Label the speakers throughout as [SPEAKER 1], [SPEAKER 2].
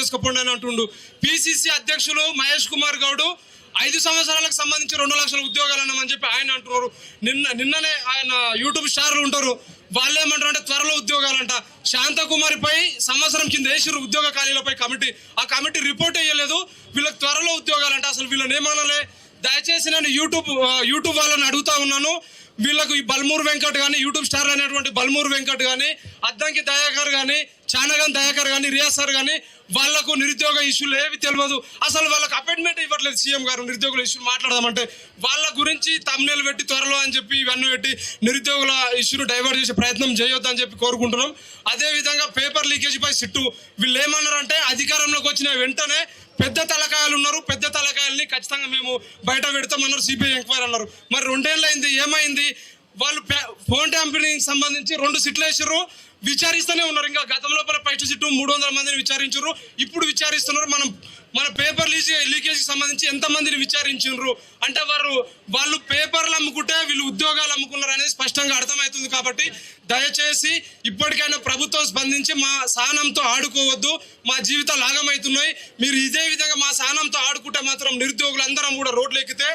[SPEAKER 1] చేసుకోకుండా అంటుండు. పిసిసి అధ్యక్షులు మహేష్ కుమార్ గౌడ్ ఐదు సంవత్సరాలకు సంబంధించి రెండు లక్షల ఉద్యోగాలు అన్నామని చెప్పి ఆయన అంటున్నారు. నిన్న నిన్ననే ఆయన యూట్యూబ్ స్టార్లు ఉంటారు. వాళ్ళు ఏమంటారు అంటే త్వరలో ఉద్యోగాలంట. శాంతకుమారిపై సంవత్సరం కింద వేసిరు ఉద్యోగ ఖాళీలపై కమిటీ. ఆ కమిటీ రిపోర్ట్ వేయలేదు. వీళ్ళకి త్వరలో ఉద్యోగాలంట. అసలు వీళ్ళని ఏమనలే దయచేసి నేను యూట్యూబ్ యూట్యూబ్ వాళ్ళని అడుగుతా ఉన్నాను. వీళ్ళకు ఈ బల్మూర్ వెంకట్ కానీ యూట్యూబ్ స్టార్ అనేటువంటి బల్మూర్ వెంకట్ కానీ అద్దంకి దయాకర్ కానీ చానగన్ దయాకర్ కానీ రియాజ్ సార్ కానీ వాళ్ళకు నిరుద్యోగ ఇష్యూలు ఏవి తెలియదు అసలు వాళ్ళకి అపాయింట్మెంట్ ఇవ్వట్లేదు సీఎం గారు నిరుద్యోగుల ఇష్యూలు మాట్లాడదామంటే. వాళ్ళ గురించి తమ్నేలు పెట్టి త్వరలో అని చెప్పి ఇవన్నీ పెట్టి నిరుద్యోగుల ఇష్యూను డైవర్ట్ చేసే ప్రయత్నం చేయొద్దని చెప్పి కోరుకుంటున్నాం. అదేవిధంగా పేపర్ లీకేజ్ పై సిట్టు. వీళ్ళు ఏమన్నారంటే అధికారంలోకి వచ్చిన వెంటనే పెద్ద తలకాయలు ఉన్నారు. పెద్ద తలకాయల్ని ఖచ్చితంగా మేము బయట పెడతామన్నారు. సిబిఐ ఎంక్వైరీ అన్నారు. మరి రెండేళ్ళు అయింది ఏమైంది? వాళ్ళు ఫోన్ ట్యాంపరింగ్ సంబంధించి రెండు సిట్లు వేసారు విచారిస్తూనే ఉన్నారు. ఇంకా గతం లోపల సిట్టు మూడు వందల మందిని విచారించారు ఇప్పుడు విచారిస్తున్నారు. మనం మన పేపర్ లీకేజ్ సంబంధించి ఎంతమందిని విచారించారు అంటే వారు వాళ్ళు పేపర్లు అమ్ముకుంటే వీళ్ళు ఉద్యోగాలు అమ్ముకున్నారు అనేది స్పష్టంగా అర్థమవుతుంది కాబట్టి దయచేసి ఇప్పటికైనా ప్రభుత్వం స్పందించి మా సహనంతో ఆడుకోవద్దు. మా జీవితాలు ఆగమవుతున్నాయి. మీరు ఇదే విధంగా మా సహనంతో ఆడుకుంటే మాత్రం నిరుద్యోగులు అందరం కూడా రోడ్లు ఎక్కితే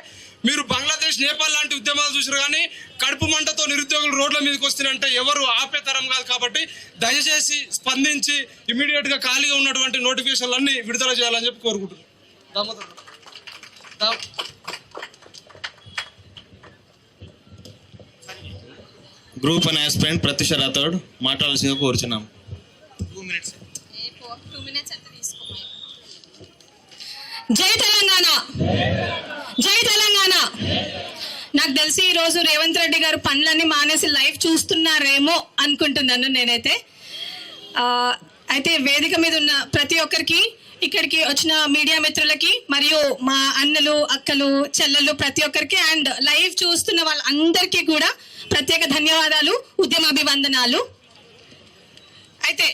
[SPEAKER 1] మీరు బంగ్లాదేశ్ నేపాల్ లాంటి ఉద్యమాలు చూసారు కానీ కడుపు మంటతో నిరుద్యోగులు రోడ్ల మీదకి వస్తున్నారంటే ఎవరు ఆపే తరం కాదు కాబట్టి దయచేసి స్పందించి ఇమీడియట్గా ఖాళీగా ఉన్నటువంటి నోటిఫికేషన్లు అన్ని విడుదల చేయాలని చెప్పి కోరుకుంటున్నాను
[SPEAKER 2] group and aspirant Pratyusha Rathod మాట్లాడాల్సిందిగా కోరుచున్నాం.
[SPEAKER 3] టూ మినిట్స్ అంటే తీసుకో జై తెలంగాణ. జై తెలంగాణ. నాకు తెలిసి ఈరోజు రేవంత్ రెడ్డి గారు పనులన్నీ మానేసి లైఫ్ చూస్తున్నారేమో అనుకుంటున్నాను నేనైతే. అయితే వేదిక మీద ఉన్న ప్రతి ఒక్కరికి ఇక్కడికి వచ్చిన మీడియా మిత్రులకి మరియు మా అన్నలు అక్కలు చెల్లెలు ప్రతి ఒక్కరికి అండ్ లైవ్ చూస్తున్న వాళ్ళందరికీ కూడా ప్రత్యేక ధన్యవాదాలు ఉద్యమాభివందనాలు. అయితే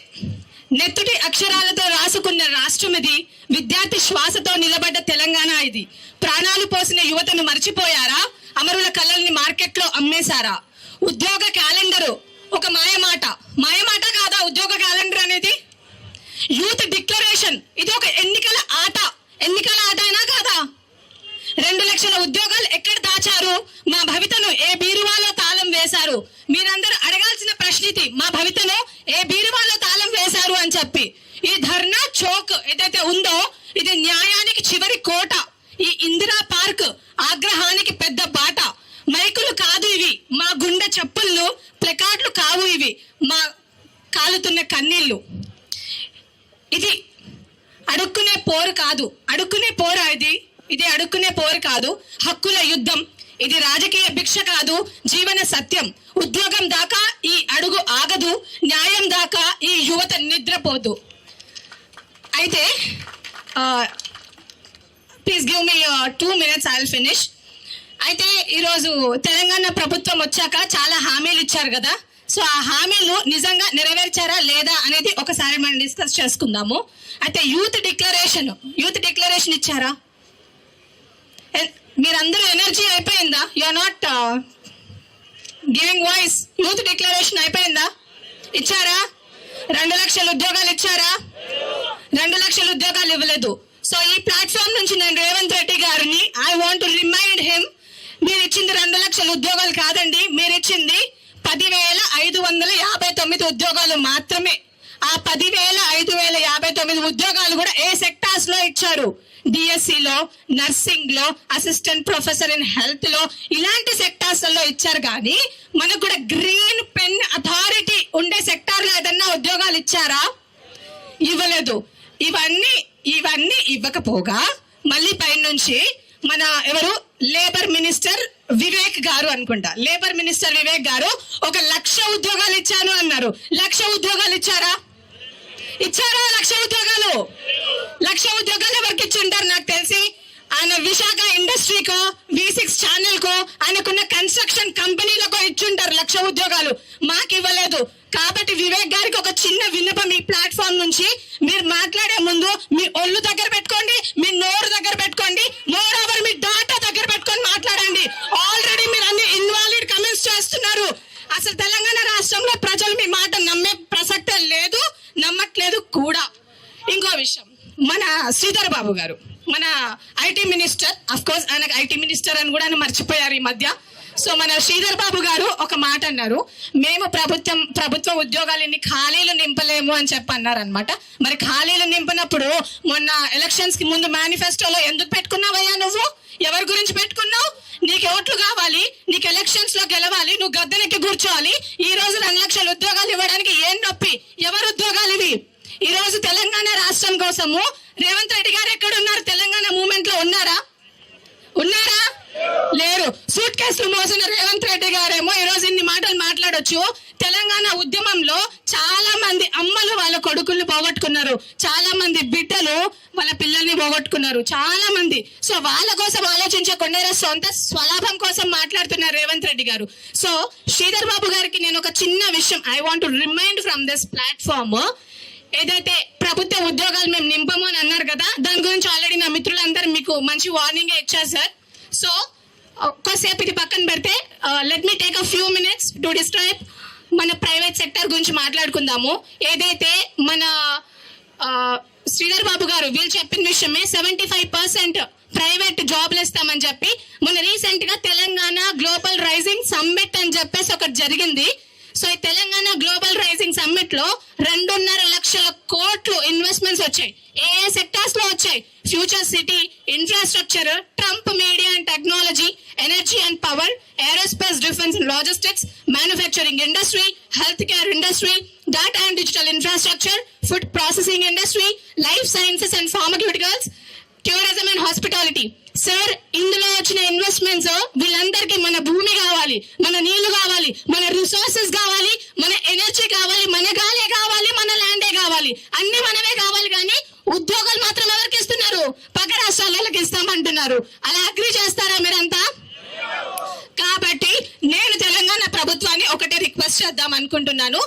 [SPEAKER 3] నెత్తుటి అక్షరాలతో రాసుకున్న రాష్ట్రం ఇది విద్యార్థి శ్వాసతో నిలబడ్డ తెలంగాణ ఇది. ప్రాణాలు పోసిన యువతను మర్చిపోయారా? అమరుల కళల్ని మార్కెట్లో అమ్మేశారా? ఉద్యోగ క్యాలెండరు ఒక మాయమాట. మాయమాట కాదా ఉద్యోగ క్యాలెండర్ అనేది? యూత్ డిక్లరేషన్ ఇది ఒక ఎన్నికల ఆట ఎన్నికల ఆట అయినా కాదా రెండు లక్షల ఉద్యోగాలు ఎక్కడ దాచారు మా భవితను ఏ బీరువాలో తాళం వేశారు మీరందరూ అడగాల్సిన ప్రశ్న ఇది మా భవితను ఏ బీరువాలో తాళం వేశారు అని చెప్పి ఈ ధర్నా చౌక్ ఏదైతే ఉందో ఇది న్యాయానికి చివరి కోట ఈ ఇందిరా పార్క్ ఆగ్రహానికి పెద్ద బాట మైకులు కాదు ఇవి మా గుండె చెప్పుళ్ళు ప్లకార్డులు కావు ఇవి మా కాలుతున్న కన్నీళ్ళు ఇది అడుక్కునే పోరు కాదు అడుక్కునే పోరా ఇది. ఇది అడుక్కునే పోరు కాదు. హక్కుల యుద్ధం. ఇది రాజకీయ భిక్ష కాదు. జీవన సత్యం. ఉద్యోగం దాకా ఈ అడుగు ఆగదు. న్యాయం దాకా ఈ యువత నిద్రపోదు. అయితే please give me two minutes I finish అయితే ఈరోజు తెలంగాణ ప్రభుత్వం వచ్చాక చాలా హామీలు ఇచ్చారు కదా. సో ఆ హామీలు నిజంగా నెరవేర్చారా లేదా అనేది ఒకసారి మనం డిస్కస్ చేసుకుందాము. అయితే యూత్ డిక్లరేషన్ యూత్ డిక్లరేషన్ ఇచ్చారా? మీరందరూ ఎనర్జీ అయిపోయిందా? You are not giving voice youth declaration అయిపోయిందా? ఇచ్చారా? రెండు లక్షల ఉద్యోగాలు ఇచ్చారా? రెండు లక్షల ఉద్యోగాలు ఇవ్వలేదు. సో ఈ ప్లాట్ఫామ్ నుంచి నేను రేవంత్ రెడ్డి గారిని ఐ వాంట్ రిమైండ్ హిమ్ మీరు ఇచ్చింది రెండు లక్షల ఉద్యోగాలు కాదండి మీరు ఇచ్చింది పదివేల ఐదు వందల యాభై తొమ్మిది ఉద్యోగాలు మాత్రమే. ఆ పదివేల ఐదు వేల యాభై తొమ్మిది ఉద్యోగాలు కూడా ఏ సెక్టార్స్లో ఇచ్చారు? డిఎస్సిలో నర్సింగ్లో అసిస్టెంట్ ప్రొఫెసర్ ఇన్ హెల్త్లో ఇలాంటి సెక్టార్స్లో ఇచ్చారు కానీ మనకు కూడా గ్రీన్ పెన్ అథారిటీ ఉండే సెక్టార్లో ఏదన్నా ఉద్యోగాలు ఇచ్చారా? ఇవ్వలేదు. ఇవన్నీ ఇవన్నీ ఇవ్వకపోగా మళ్ళీ పైనుంచి మన ఎవరు? లేబర్ మినిస్టర్ వివేక్ గారు అనుకుంటా. లేబర్ మినిస్టర్ వివేక్ గారు ఒక లక్ష ఉద్యోగాలు ఇచ్చాను అన్నారు. లక్ష ఉద్యోగాలు ఇచ్చారా? ఇచ్చారా లక్ష ఉద్యోగాలు? లక్ష ఉద్యోగాలు ఎవరికి ఇచ్చింటారు నాకు తెలిసి? ఆయన విశాఖ ఇండస్ట్రీకో వి సిక్స్ ఛానల్ కో ఆయనకున్న కన్స్ట్రక్షన్ కంపెనీలకో ఇచ్చుంటారు లక్ష ఉద్యోగాలు. మాకు ఇవ్వలేదు కాబట్టి వివేక్ గారికి ఒక చిన్న విన్నపం ఈ ప్లాట్ఫామ్ నుంచి. మీరు మాట్లాడే ముందు మీ ఒళ్ళు దగ్గర పెట్టుకోండి మీ నోరు దగ్గర పెట్టుకోండి మోర్ ఓవర్ మీ డాటా దగ్గర పెట్టుకొని మాట్లాడండి. ఆల్రెడీ మీరు అన్ని ఇన్వాలిడ్ కమెంట్స్ చేస్తున్నారు. అసలు తెలంగాణ రాష్ట్రంలో ప్రజలు మీ మాట నమ్మే ప్రసక్తే లేదు నమ్మట్లేదు కూడా. ఇంకో విషయం మన శ్రీధర్ బాబు గారు మన ఐటీ మినిస్టర్ అఫ్ కోర్స్ ఆయనకు ఐటీ మినిస్టర్ అని కూడా ఆయన మర్చిపోయారు ఈ మధ్య. సో మన శ్రీధర్ బాబు గారు ఒక మాట అన్నారు. మేము ప్రభుత్వం ప్రభుత్వ ఉద్యోగాలు ఇన్ని ఖాళీలు నింపలేము అని చెప్పి అన్నారనమాట మరి ఖాళీలు నింపినప్పుడు మొన్న ఎలక్షన్స్కి ముందు మేనిఫెస్టోలో ఎందుకు పెట్టుకున్నావయ్యా నువ్వు? ఎవరి గురించి పెట్టుకున్నావు? నీకు ఓట్లు కావాలి నీకు ఎలక్షన్స్లో గెలవాలి నువ్వు గద్దెనెక్కి కూర్చోవాలి. ఈ రోజు రెండు లక్షల ఉద్యోగాలు ఇవ్వడానికి ఏం నొప్పి? ఎవరు ఉద్యోగాలు ఇవి? ఈ రోజు తెలంగాణ రాష్ట్రం కోసము రేవంత్ రెడ్డి గారు ఎక్కడున్నారు? తెలంగాణ మూమెంట్లో ఉన్నారా లేరు సూట్ కేసులు మోసిన రేవంత్ రెడ్డి గారేమో ఈ రోజు ఇన్ని మాటలు మాట్లాడొచ్చు. తెలంగాణ ఉద్యమంలో చాలా మంది అమ్మలు వాళ్ళ కొడుకుల్ని పోగొట్టుకున్నారు. చాలా మంది బిడ్డలు వాళ్ళ పిల్లల్ని పోగొట్టుకున్నారు. చాలా మంది సో వాళ్ళ కోసం ఆలోచించకుండా సొంత స్వలాభం కోసం మాట్లాడుతున్నారు రేవంత్ రెడ్డి గారు. సో శ్రీధర్ బాబు గారికి నేను ఒక చిన్న విషయం I want remind from this platform ఏదైతే ప్రభుత్వ ఉద్యోగాలు మేము నింపము అని అన్నారు కదా దాని గురించి ఆల్రెడీ నా మిత్రులందరూ మీకు మంచి వార్నింగ్ ఇచ్చారు సార్ సో Oh, ఒక్కసేపు ఇది పక్కన పెడితే let me take a few minutes to describe మన ప్రైవేట్ సెక్టర్ గురించి మాట్లాడుకుందాము. ఏదైతే మన uh, శ్రీధర్ బాబు గారు వీళ్ళు చెప్పిన విషయమే సెవెంటీ ఫైవ్ పర్సెంట్ ప్రైవేట్ జాబ్లు ఇస్తామని చెప్పి మొన్న రీసెంట్గా తెలంగాణ గ్లోబల్ రైజింగ్ సమ్మిట్ అని చెప్పేసి ఒకటి జరిగింది. సో ఈ తెలంగాణ గ్లోబల్ రైజింగ్ సమ్మిట్లో రెండున్నర లక్షల కోట్లు ఇన్వెస్ట్మెంట్స్ వచ్చాయి. ఏ ఏ సెక్టార్స్లో వచ్చాయి? Future city infrastructure Trump media and technology energy and power aerospace defence and logistics manufacturing industry health care industry data and digital infrastructure food processing industry life sciences and pharmaceuticals tourism and hospitality sir ఇందులో వచ్చిన investments వీళ్ళందరికీ మన భూమి కావాలి మన నీళ్ళు కావాలి మన రిసోర్సెస్ కావాలి మన ఎనర్జీ కావాలి మన గాలే కావాలి మన ల్యాండే కావాలి. అన్ని మనమే కావాలి కానీ ఉద్యోగాలు మాత్రం ఎవరికి ఇస్తున్నారు? పక్క రాష్ట్రాలకు ఇస్తామంటున్నారు. అలా అగ్రి చేస్తారా మీరంతా కాబట్టి నేను తెలంగాణ ప్రభుత్వాన్ని ఒకటే రిక్వెస్ట్ చేద్దాం అనుకుంటున్నాను.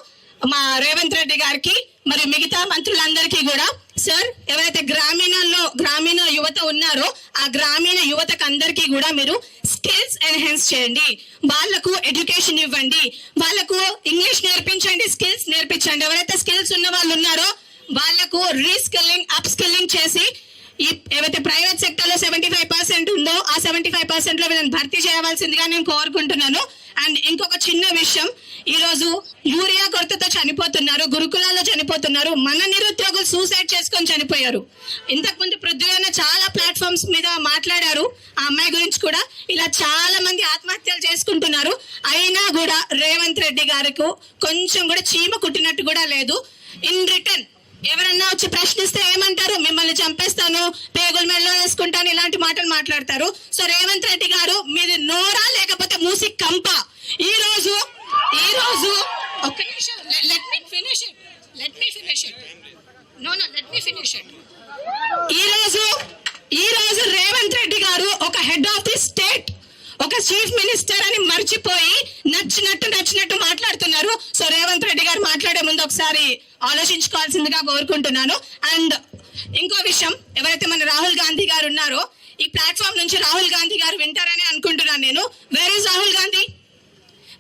[SPEAKER 3] మా రేవంత్ రెడ్డి గారికి మరి మిగతా మంత్రులందరికీ కూడా. సార్ ఎవరైతే గ్రామీణంలో గ్రామీణ యువత ఉన్నారో ఆ గ్రామీణ యువతకు అందరికీ కూడా మీరు స్కిల్స్ ఎన్హాన్స్ చేయండి. వాళ్ళకు ఎడ్యుకేషన్ ఇవ్వండి. వాళ్ళకు ఇంగ్లీష్ నేర్పించండి స్కిల్స్ నేర్పించండి. ఎవరైతే స్కిల్స్ ఉన్న వాళ్ళు ఉన్నారో వాళ్ళకు రీస్కిల్లింగ్ అప్ స్కిల్లింగ్ చేసి ఏవైతే ప్రైవేట్ సెక్టర్లో సెవెంటీ ఫైవ్ పర్సెంట్ ఉందో ఆ సెవెంటీ ఫైవ్ పర్సెంట్లో వీళ్ళని భర్తీ చేయవలసిందిగా నేను కోరుకుంటున్నాను. అండ్ ఇంకొక చిన్న విషయం ఈరోజు యూరియా కొరతతో చనిపోతున్నారు గురుకులాల్లో చనిపోతున్నారు మన నిరుద్యోగులు సూసైడ్ చేసుకొని చనిపోయారు. ఇంతకు ముందు చాలా ప్లాట్ఫామ్స్ మీద మాట్లాడారు ఆ అమ్మాయి గురించి కూడా. ఇలా చాలా మంది ఆత్మహత్యలు చేసుకుంటున్నారు. అయినా కూడా రేవంత్ రెడ్డి గారికి కొంచెం కూడా చీమ కుట్టినట్టు కూడా లేదు. ఇన్ రిటర్న్ ఎవరన్నా వచ్చి ప్రశ్నిస్తే ఏమంటారు? మిమ్మల్ని చంపేస్తాను పేగుల మెడలో వేసుకుంటాను ఇలాంటి మాటలు మాట్లాడతారు. సో రేవంత్ రెడ్డి గారు మీది నోరా లేకపోతే మూసి కంప. ఈ రోజు ఒక్క నిమిషం let me finish it let me finish it no no let me finish it ఈ రోజు ఈ రోజు రేవంత్ రెడ్డి గారు ఒక హెడ్ ఆఫ్ ది స్టేట్ ఒక చీఫ్ మినిస్టర్ అని మర్చిపోయి నచ్చినట్టు నచ్చినట్టు మాట్లాడుతున్నారు. సో రేవంత్ రెడ్డి గారు మాట్లాడే ముందు ఒకసారి ఆలోచించుకోవాల్సిందిగా కోరుకుంటున్నాను. అండ్ ఇంకో విషయం ఎవరైతే మన రాహుల్ గాంధీ గారు ఉన్నారో ఈ ప్లాట్ఫామ్ నుంచి రాహుల్ గాంధీ గారు వింటారని అనుకుంటున్నాను నేను. Where is Rahul Gandhi?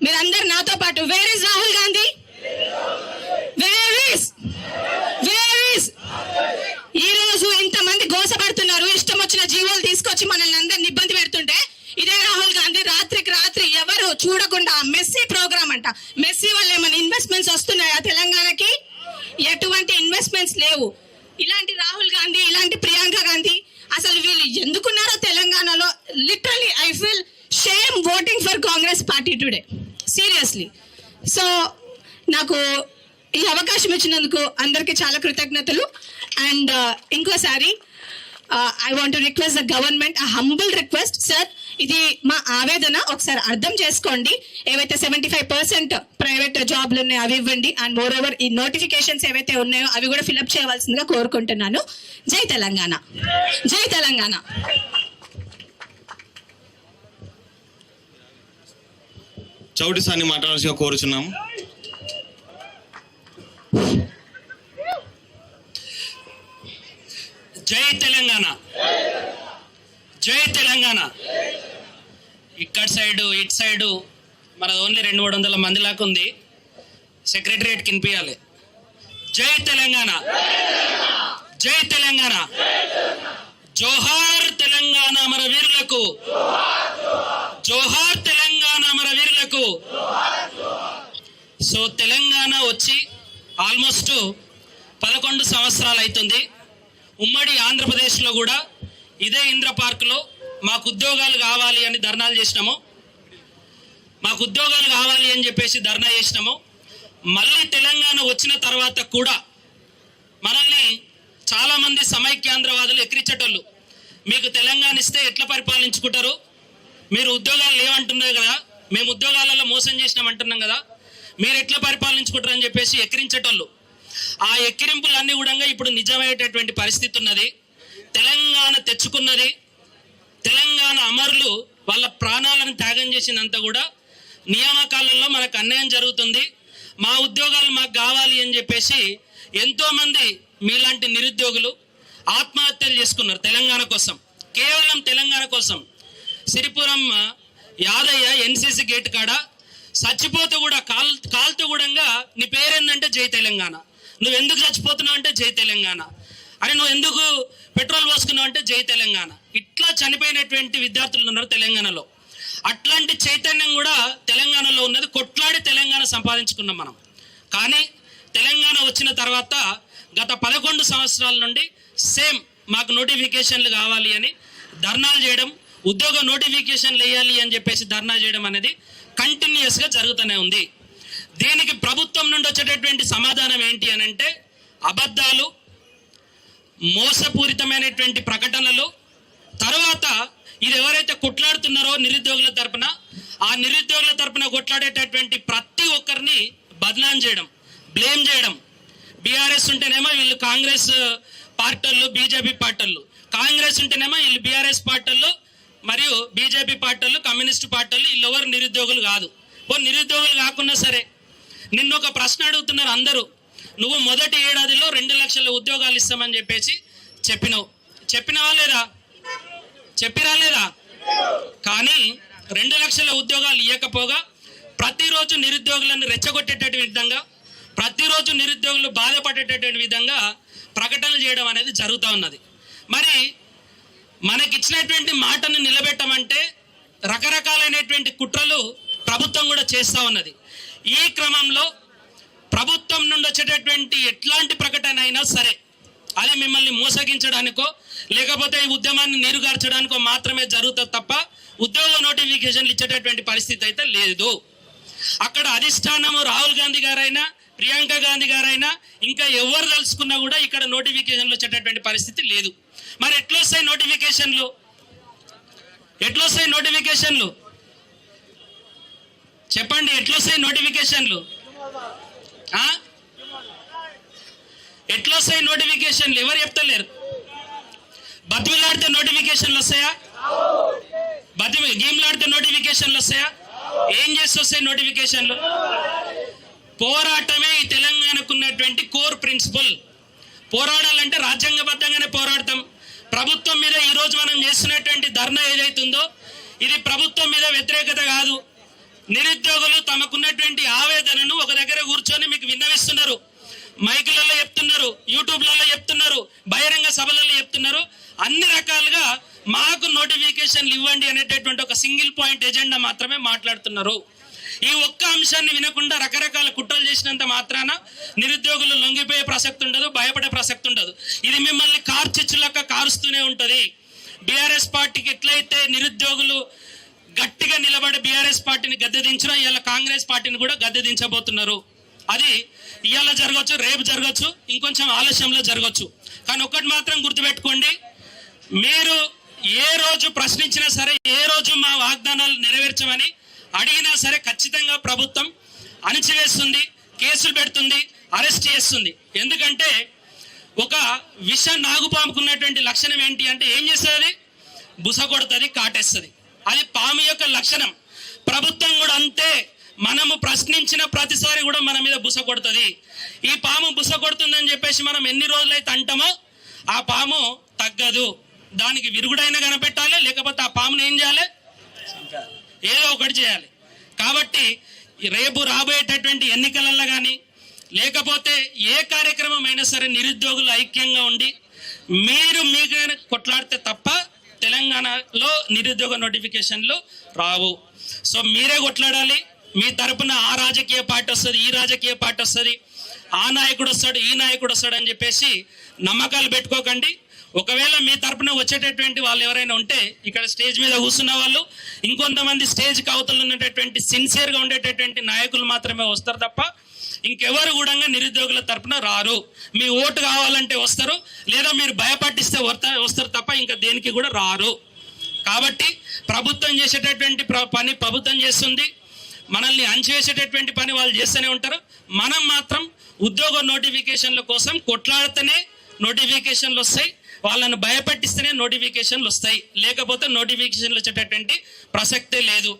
[SPEAKER 3] మీరందరు నాతో పాటు where is Rahul Gandhi? Where is where is ఈ రోజు ఇంతమంది గోసపడుతున్నారు. ఇష్టం వచ్చిన జీవోలు తీసుకొచ్చి మనల్ని అందరినీ ఇబ్బంది పెడుతుంటే ఇదే రాహుల్ గాంధీ రాత్రికి రాత్రి ఎవరు చూడకుండా మెస్సీ ప్రోగ్రామ్ అంట. మెస్సీ వల్ల ఏమైనా ఇన్వెస్ట్మెంట్స్ వస్తున్నాయా తెలంగాణకి? ఎటువంటి ఇన్వెస్ట్మెంట్స్ లేవు. ఇలాంటి రాహుల్ గాంధీ ఇలాంటి ప్రియాంక గాంధీ అసలు వీళ్ళు ఎందుకున్నారో తెలంగాణలో? Literally I feel shame voting for Congress party today seriously so నాకు ఈ అవకాశం ఇచ్చినందుకు అందరికీ చాలా కృతజ్ఞతలు. అండ్ uh, ఇంకోసారి I want request the government humble request sir ఇది మా ఆవేదన. ఒకసారి అర్థం చేసుకోండి. ఏవైతే సెవెంటీ ఫైవ్ పర్సెంట్ ప్రైవేట్ జాబ్లు ఉన్నాయో అవి ఇవ్వండి. అండ్ మోర్ ఓవర్ ఈ నోటిఫికేషన్స్ ఏవైతే ఉన్నాయో అవి కూడా ఫిల్అప్ చేయవలసిందిగా కోరుకుంటున్నాను. జై తెలంగాణ. జై తెలంగాణ.
[SPEAKER 2] చౌటిసాన్ని మాట్లాడాల్సిగా కోరుచున్నాము.
[SPEAKER 4] సైడు ఇటు సైడు మన ఓన్లీ రెండు మూడు వందల మంది లాగా ఉంది. సెక్రటరియట్ కినిపించాలి జై తెలంగాణ. జై తెలంగాణ. జోహార్ తెలంగాణ మన వీరులకు. జోహార్ తెలంగాణ మన వీరులకు. సో తెలంగాణ వచ్చి ఆల్మోస్ట్ పదకొండు సంవత్సరాలు అవుతుంది ఉమ్మడి ఆంధ్రప్రదేశ్లో కూడా ఇదే ఇంద్ర పార్కులో మాకు ఉద్యోగాలు కావాలి అని ధర్నాలు చేసినాము. మాకు ఉద్యోగాలు కావాలి అని చెప్పేసి ధర్నా చేసినాము. మళ్ళీ తెలంగాణ వచ్చిన తర్వాత కూడా మనల్ని చాలామంది సమైక్యాంధ్రవాదులు ఎక్కిరించేటోళ్ళు మీకు తెలంగాణ ఇస్తే ఎట్లా పరిపాలించుకుంటారు? మీరు ఉద్యోగాలు లేవంటున్నారు కదా మేము ఉద్యోగాలలో మోసం చేసినామంటున్నాం కదా మీరు ఎట్లా పరిపాలించుకుంటారు అని చెప్పేసి ఎక్కిరించేటోళ్ళు. ఆ ఎక్కిరింపులన్నీ కూడా ఇప్పుడు నిజమయ్యేటటువంటి పరిస్థితి ఉన్నది. తెలంగాణ తెచ్చుకున్నది తెలంగాణ అమరులు వాళ్ళ ప్రాణాలను త్యాగం చేసినంత కూడా నియామకాలలో మనకు అన్యాయం జరుగుతుంది. మా ఉద్యోగాలు మాకు కావాలి అని చెప్పేసి ఎంతోమంది మీలాంటి నిరుద్యోగులు ఆత్మహత్యలు చేసుకున్నారు తెలంగాణ కోసం. కేవలం తెలంగాణ కోసం. సిరిపురం యాదయ్య ఎన్సీసీ గేట్ కాడ చచ్చిపోతూ కూడా కాల్ కాలుతూ కూడా నీ పేరేందంటే జై తెలంగాణ. నువ్వు ఎందుకు చచ్చిపోతున్నావు అంటే జై తెలంగాణ. అని నువ్వు ఎందుకు పెట్రోల్ పోసుకున్నావు అంటే జై తెలంగాణ. ఇట్లా చనిపోయినటువంటి విద్యార్థులు ఉన్నారు తెలంగాణలో. అట్లాంటి చైతన్యం కూడా తెలంగాణలో ఉన్నది. కొట్లాడి తెలంగాణ సంపాదించుకున్నాం మనం. కానీ తెలంగాణ వచ్చిన తర్వాత గత పదకొండు సంవత్సరాల నుండి సేమ్ మాకు నోటిఫికేషన్లు కావాలి అని ధర్నాలు చేయడం ఉద్యోగ నోటిఫికేషన్లు వేయాలి అని చెప్పేసి ధర్నా చేయడం అనేది కంటిన్యూస్గా జరుగుతూనే ఉంది. దీనికి ప్రభుత్వం నుండి వచ్చేటటువంటి సమాధానం ఏంటి అని అంటే అబద్ధాలు మోసపూరితమైనటువంటి ప్రకటనలు తర్వాత ఇది ఎవరైతే కొట్లాడుతున్నారో నిరుద్యోగుల తరపున ఆ నిరుద్యోగుల తరపున కొట్లాడేటటువంటి ప్రతి ఒక్కరిని బదనాం చేయడం బ్లేమ్ చేయడం. బీఆర్ఎస్ ఉంటేనేమో వీళ్ళు కాంగ్రెస్ పార్టీలు బీజేపీ పార్టీలు కాంగ్రెస్ ఉంటేనేమో వీళ్ళు బీఆర్ఎస్ పార్టీలు మరియు బీజేపీ పార్టీలు కమ్యూనిస్ట్ పార్టీలు వీళ్ళు ఎవరు నిరుద్యోగులు కాదు. ఓ నిరుద్యోగులు కాకున్నా సరే నిన్న ఒక ప్రశ్న అడుగుతున్నారు అందరూ. నువ్వు మొదటి ఏడాదిలో రెండు లక్షల ఉద్యోగాలు ఇస్తామని చెప్పేసి చెప్పినావు. చెప్పినావా లేదా? చెప్పిరా లేదా? కానీ రెండు లక్షల ఉద్యోగాలు ఇవ్వకపోగా ప్రతిరోజు నిరుద్యోగులను రెచ్చగొట్టేటటువంటి విధంగా ప్రతిరోజు నిరుద్యోగులు బాధపడేటటువంటి విధంగా ప్రకటనలు చేయడం అనేది జరుగుతూ ఉన్నది. మరి మనకిచ్చినటువంటి మాటను నిలబెట్టమంటే రకరకాలైనటువంటి కుట్రలు ప్రభుత్వం కూడా చేస్తూ ఉన్నది. ఈ క్రమంలో ప్రభుత్వం నుండి వచ్చేటటువంటి ఎట్లాంటి ప్రకటన అయినా సరే అది మిమ్మల్ని మోసగించడానికో లేకపోతే ఈ ఉద్యమాన్ని నీరుగార్చడానికో మాత్రమే జరుగుతుంది తప్ప ఉద్యోగ నోటిఫికేషన్లు ఇచ్చేటటువంటి పరిస్థితి అయితే లేదు. అక్కడ అధిష్టానము రాహుల్ గాంధీ గారైనా ప్రియాంక గాంధీ గారైనా ఇంకా ఎవరు తలుచుకున్నా కూడా ఇక్కడ నోటిఫికేషన్లు వచ్చేటటువంటి పరిస్థితి లేదు. మరి ఎట్లొస్తాయి నోటిఫికేషన్లు? ఎట్లొస్తాయి నోటిఫికేషన్లు? చెప్పండి ఎట్లొస్తాయి నోటిఫికేషన్లు? ఎట్లా వస్తాయి నోటిఫికేషన్లు? ఎవరు చెప్తలేరు. బతిమిలాడితే నోటిఫికేషన్లు వస్తాయా? బతిమి గేమ్లాడితే నోటిఫికేషన్లు వస్తాయా? ఏం చేసి వస్తాయి నోటిఫికేషన్లు? పోరాటమే ఈ తెలంగాణకు ఉన్నటువంటి కోర్ ప్రిన్సిపల్. పోరాడాలంటే రాజ్యాంగబద్ధంగానే పోరాడతాం. ప్రభుత్వం మీద ఈరోజు రోజు మనం చేస్తున్నటువంటి ధర్నా ఏదైతుందో ఇది ప్రభుత్వం మీద వ్యతిరేకత కాదు. నిరుద్యోగులు తమకున్నటువంటి ఆవేదనను ఒక దగ్గర కూర్చొని మీకు విన్నవిస్తున్నారు. మైకులలో అనేటటువంటి ఒక సింగిల్ పాయింట్ ఎజెండా మాత్రమే మాట్లాడుతున్నారు. ఈ ఒక్క అంశాన్ని వినకుండా రకరకాల కుట్రలు చేసినంత మాత్రాన నిరుద్యోగులు లొంగిపోయే ప్రసక్తి ఉండదు భయపడే ప్రసక్తి ఉండదు. ఇది మిమ్మల్ని కార్చిచ్చులక్క కారుస్తూనే ఉంటుంది. బీఆర్ఎస్ పార్టీకి ఎట్లయితే నిరుద్యోగులు గట్టిగా నిలబడి బీఆర్ఎస్ పార్టీని గద్దెదించినా ఇవాళ కాంగ్రెస్ పార్టీని కూడా గద్దెదించబోతున్నారు అది ఇవాళ జరగచ్చు రేపు జరగచ్చు ఇంకొంచెం ఆలస్యంలో జరగచ్చు. కానీ ఒకటి మాత్రం గుర్తుపెట్టుకోండి. మీరు ఏ రోజు ప్రశ్నించినా సరే ఏ రోజు మా వాగ్దానాలు నెరవేర్చమని అడిగినా సరే ఖచ్చితంగా ప్రభుత్వం అణిచివేస్తుంది కేసులు పెడుతుంది అరెస్ట్ చేస్తుంది. ఎందుకంటే ఒక విష నాగుపాముకున్నటువంటి లక్షణం ఏంటి అంటే ఏం చేస్తుంది? బుస కొడుతుంది కాటేస్తుంది. అది పాము యొక్క లక్షణం. ప్రభుత్వం కూడా అంతే. మనము ప్రశ్నించిన ప్రతిసారి కూడా మన మీద బుస కొడుతుంది. ఈ పాము బుస కొడుతుందని చెప్పేసి మనం ఎన్ని రోజులైతే అంటామో ఆ పాము తగ్గదు. దానికి విరుగుడైనా కనిపెట్టాలి లేకపోతే ఆ పామును ఏం చేయాలి? ఏదో ఒకటి చేయాలి. కాబట్టి రేపు రాబోయేటటువంటి ఎన్నికలలో కానీ లేకపోతే ఏ కార్యక్రమం అయినా సరే నిరుద్యోగులు ఐక్యంగా ఉండి మీరు మీకు కొట్లాడితే తప్ప తెలంగాణలో నిరుద్యోగ నోటిఫికేషన్లు రావు. సో మీరే కొట్లాడాలి. మీ తరపున ఆ రాజకీయ పార్టీ వస్తుంది ఈ రాజకీయ పార్టీ వస్తుంది ఆ నాయకుడు వస్తాడు ఈ నాయకుడు వస్తాడు అని చెప్పేసి నమ్మకాలు పెట్టుకోకండి. ఒకవేళ మీ తరపున వచ్చేటటువంటి వాళ్ళు ఎవరైనా ఉంటే ఇక్కడ స్టేజ్ మీద కూర్చున్న వాళ్ళు ఇంకొంతమంది స్టేజ్ కవతలు ఉన్నటువంటి సిన్సియర్గా ఉండేటటువంటి నాయకులు మాత్రమే వస్తారు తప్ప ఇంకెవరు కూడా నిరుద్యోగుల తరపున రారు. మీ ఓటు కావాలంటే వస్తారు లేదా మీరు భయపట్టిస్తే వస్తారు తప్ప ఇంకా దేనికి కూడా రారు. కాబట్టి ప్రభుత్వం చేసేటటువంటి ప్ర- పని ప్రభుత్వం చేస్తుంది. మనల్ని అంచివేసేటటువంటి పని వాళ్ళు చేస్తూనే ఉంటారు. మనం మాత్రం ఉద్యోగ నోటిఫికేషన్ల కోసం కొట్లాడితేనే నోటిఫికేషన్లు వస్తాయి. వాళ్ళని భయపెట్టిస్తేనే నోటిఫికేషన్లు వస్తాయి. లేకపోతే నోటిఫికేషన్లు వచ్చేటటువంటి ప్రసక్తే లేదు.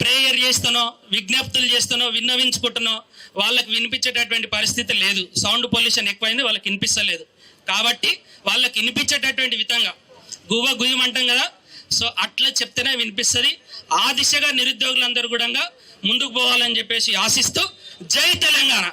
[SPEAKER 4] ప్రేయర్ చేస్తానో విజ్ఞప్తులు చేస్తానో విన్నవించుకుంటున్నో వాళ్ళకి వినిపించేటటువంటి పరిస్థితి లేదు. సౌండ్ పొల్యూషన్ ఎక్కువైంది వాళ్ళకి వినిపిస్తలేదు. కాబట్టి వాళ్ళకి వినిపించేటటువంటి విధంగా గువ్వ గుయ్యమంటాం కదా. సో అట్లా చెప్తేనే వినిపిస్తుంది. ఆ దిశగా నిరుద్యోగులందరూ కూడా ముందుకు పోవాలని చెప్పేసి ఆశిస్తూ జై తెలంగాణ.